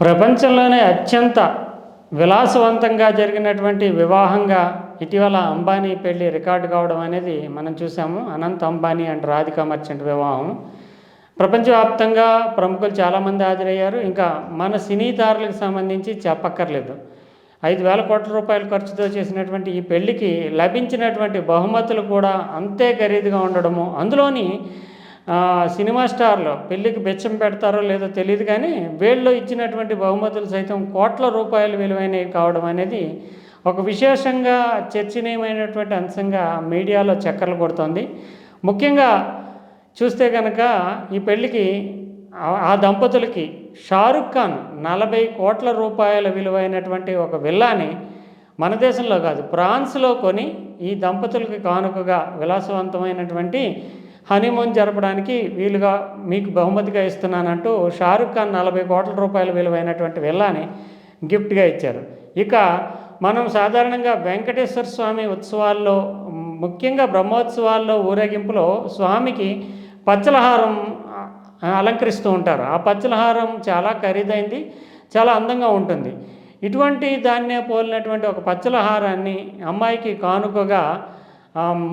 ప్రపంచంలోనే అత్యంత విలాసవంతంగా జరిగినటువంటి వివాహంగా ఇటీవల అంబానీ పెళ్ళి రికార్డు కావడం అనేది మనం చూసాము. అనంత్ అంబానీ అండ్ రాధికా మర్చెంట్ వివాహం. ప్రపంచవ్యాప్తంగా ప్రముఖులు చాలామంది హాజరయ్యారు. ఇంకా మన సినీతారులకు సంబంధించి చెప్పక్కర్లేదు. ఐదు వేల కోట్ల రూపాయల ఖర్చుతో చేసినటువంటి ఈ పెళ్ళికి లభించినటువంటి బహుమతులు కూడా అంతే ఖరీదుగా ఉండడము. అందులోని సినిమా స్టార్లు పెళ్ళికి బెచ్చం పెడతారో లేదో తెలియదు కానీ వీళ్ళు ఇచ్చినటువంటి బహుమతులు సైతం కోట్ల రూపాయలు విలువైనవి కావడం అనేది ఒక విశేషంగా చర్చనీయమైనటువంటి అంశంగా మీడియాలో చక్కర్లు కొడుతోంది. ముఖ్యంగా చూస్తే కనుక ఈ పెళ్ళికి ఆ- ఆ దంపతులకి షారుఖ్ ఖాన్ నలభై కోట్ల రూపాయల విలువైనటువంటి ఒక విల్లాని మన దేశంలో కాదు ఫ్రాన్స్లో కొని ఈ దంపతులకి కానుకగా విలాసవంతమైనటువంటి హనీమూన్ జరపడానికి వీలుగా మీకు బహుమతిగా ఇస్తున్నానంటూ షారుఖ్ ఖాన్ నలభై కోట్ల రూపాయల విలువైనటువంటి విల్లాని గిఫ్ట్గా ఇచ్చారు. ఇక మనం సాధారణంగా వెంకటేశ్వర స్వామి ఉత్సవాల్లో ముఖ్యంగా బ్రహ్మోత్సవాల్లో ఊరేగింపులో స్వామికి పచ్చలహారం అలంకరిస్తూ ఉంటారు. ఆ పచ్చలహారం చాలా ఖరీదైంది చాలా అందంగా ఉంటుంది. ఇటువంటి దాన్నే పోలినటువంటి ఒక పచ్చలహారాన్ని అమ్మాయికి కానుకగా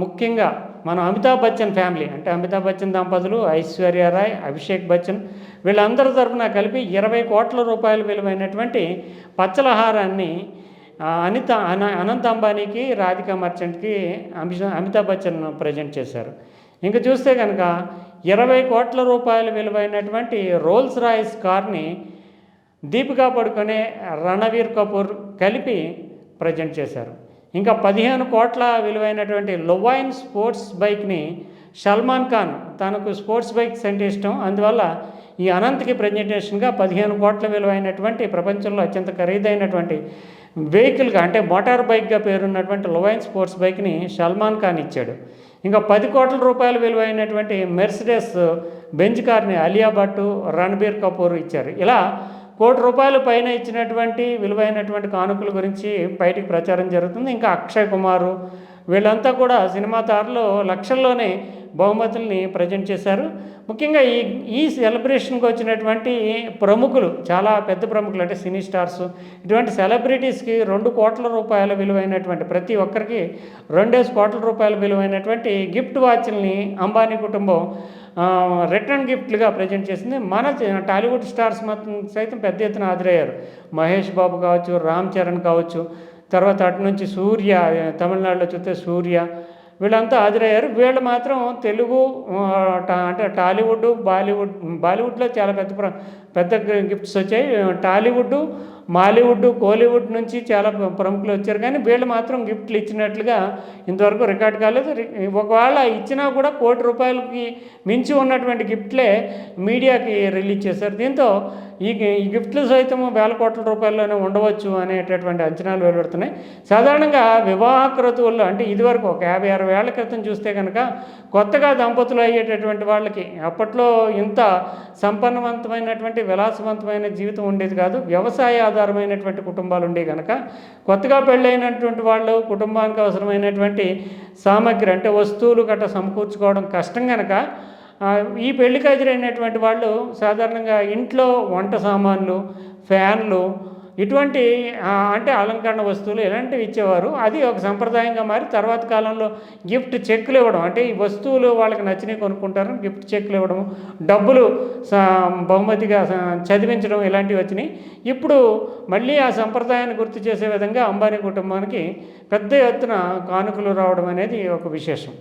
ముఖ్యంగా మనం అమితాబ్ బచ్చన్ ఫ్యామిలీ. అంటే అమితాబ్ బచ్చన్ దంపతులు ఐశ్వర్య రాయ్ అభిషేక్ బచ్చన్ వీళ్ళందరి తరఫున కలిపి ఇరవై కోట్ల రూపాయల విలువైనటువంటి పచ్చలహారాన్ని అనిత అన అనంత్ అంబానీకి రాధికా మర్చెంట్కి అమిష అమితాబ్ బచ్చన్ ప్రజెంట్ చేశారు. ఇంకా చూస్తే కనుక ఇరవై కోట్ల రూపాయల విలువైనటువంటి రోల్స్ రాయిస్ కార్ని దీపికా పడుకునే రణవీర్ కపూర్ కలిపి ప్రజెంట్ చేశారు. ఇంకా పదిహేను కోట్ల విలువైనటువంటి లొవైన్ స్పోర్ట్స్ బైక్ని సల్మాన్ ఖాన్ తనకు స్పోర్ట్స్ బైక్స్ అంటే ఇష్టం. అందువల్ల ఈ అనంత్కి ప్రజెంటేషన్గా పదిహేను కోట్ల విలువైనటువంటి ప్రపంచంలో అత్యంత ఖరీదైనటువంటి వెహికల్గా అంటే మోటార్ బైక్గా పేరున్నటువంటి లొవైన్ స్పోర్ట్స్ బైక్ని సల్మాన్ ఖాన్ ఇచ్చాడు. ఇంకా పది కోట్ల రూపాయల విలువైనటువంటి మెర్సిడెస్ బెంజ్ కార్ని అలియా భట్ రణబీర్ కపూర్ ఇచ్చారు. ఇలా కోటి రూపాయల పైన ఇచ్చినటువంటి విలువైనటువంటి కానుకల గురించి బయటికి ప్రచారం జరుగుతుంది. ఇంకా అక్షయ్ కుమారు వీళ్ళంతా కూడా సినిమా తారలు లక్షల్లోనే బహుమతుల్ని ప్రజెంట్ చేశారు. ముఖ్యంగా ఈ ఈ సెలబ్రేషన్కి వచ్చినటువంటి ప్రముఖులు చాలా పెద్ద ప్రముఖులు అంటే సినీ స్టార్స్ ఇటువంటి సెలబ్రిటీస్కి రెండు కోట్ల రూపాయల విలువైనటువంటి ప్రతి ఒక్కరికి రెండేసి కోట్ల రూపాయల విలువైనటువంటి గిఫ్ట్ వాచ్ల్ని అంబానీ కుటుంబం రిటర్న్ గిఫ్ట్లుగా ప్రజెంట్ చేసింది. మన టాలీవుడ్ స్టార్స్ మొత్తం సైతం పెద్ద ఎత్తున హాజరయ్యారు. మహేష్ బాబు కావచ్చు రామ్ చరణ్ కావచ్చు తర్వాత అటు నుంచి సూర్య తమిళనాడులో చూస్తే సూర్య వీళ్ళంతా హాజరయ్యారు. వీళ్ళు మాత్రం తెలుగు అంటే టాలీవుడ్ బాలీవుడ్ బాలీవుడ్లో చాలా పెద్ద ప్ర- పెద్ద గిఫ్ట్స్ వచ్చాయి. టాలీవుడ్ మాలీవుడ్ కోలీవుడ్ నుంచి చాలా ప్రముఖులు వచ్చారు. కానీ వీళ్ళు మాత్రం గిఫ్ట్లు ఇచ్చినట్లుగా ఇంతవరకు రికార్డ్ కాలేదు. ఒకవేళ ఇచ్చినా కూడా కోటి రూపాయలకి మించి ఉన్నటువంటి గిఫ్ట్లే మీడియాకి రిలీజ్ చేశారు. దీంతో ఈ ఈ గిఫ్ట్లు సైతం వేల కోట్ల రూపాయల్లోనే ఉండవచ్చు అనేటటువంటి అంచనాలు వెలువడుతున్నాయి. సాధారణంగా వివాహ క్రతువుల్లో అంటే ఇదివరకు ఒక యాభై అరవై ఏళ్ళ క్రితం చూస్తే కనుక కొత్తగా దంపతులు అయ్యేటటువంటి వాళ్ళకి అప్పట్లో ఇంత సంపన్నవంతమైనటువంటి విలాసవంతమైన జీవితం ఉండేది కాదు. వ్యవసాయ ఆధారమైనటువంటి కుటుంబాలు ఉండేవి కనుక కొత్తగా పెళ్ళైనటువంటి వాళ్ళు కుటుంబానికి అవసరమైనటువంటి సామాగ్రి అంటే వస్తువులు గట్రా సమకూర్చుకోవడం కష్టం కనుక ఈ పెళ్ళి హాజరైనటువంటి వాళ్ళు సాధారణంగా ఇంట్లో వంట సామాన్లు ఫ్యాన్లు ఇటువంటి అంటే అలంకరణ వస్తువులు ఇలాంటివి ఇచ్చేవారు. అది ఒక సంప్రదాయంగా మారి తర్వాత కాలంలో గిఫ్ట్ చెక్కులు ఇవ్వడం. అంటే ఈ వస్తువులు వాళ్ళకి నచ్చినవి కొనుక్కుంటారు గిఫ్ట్ చెక్కులు ఇవ్వడం డబ్బులు బహుమతిగా చదివించడం ఇలాంటివి వచ్చినాయి. ఇప్పుడు మళ్ళీ ఆ సంప్రదాయాన్ని గుర్తు చేసే విధంగా అంబానీ కుటుంబానికి పెద్ద ఎత్తున కానుకలు రావడం అనేది ఒక విశేషం.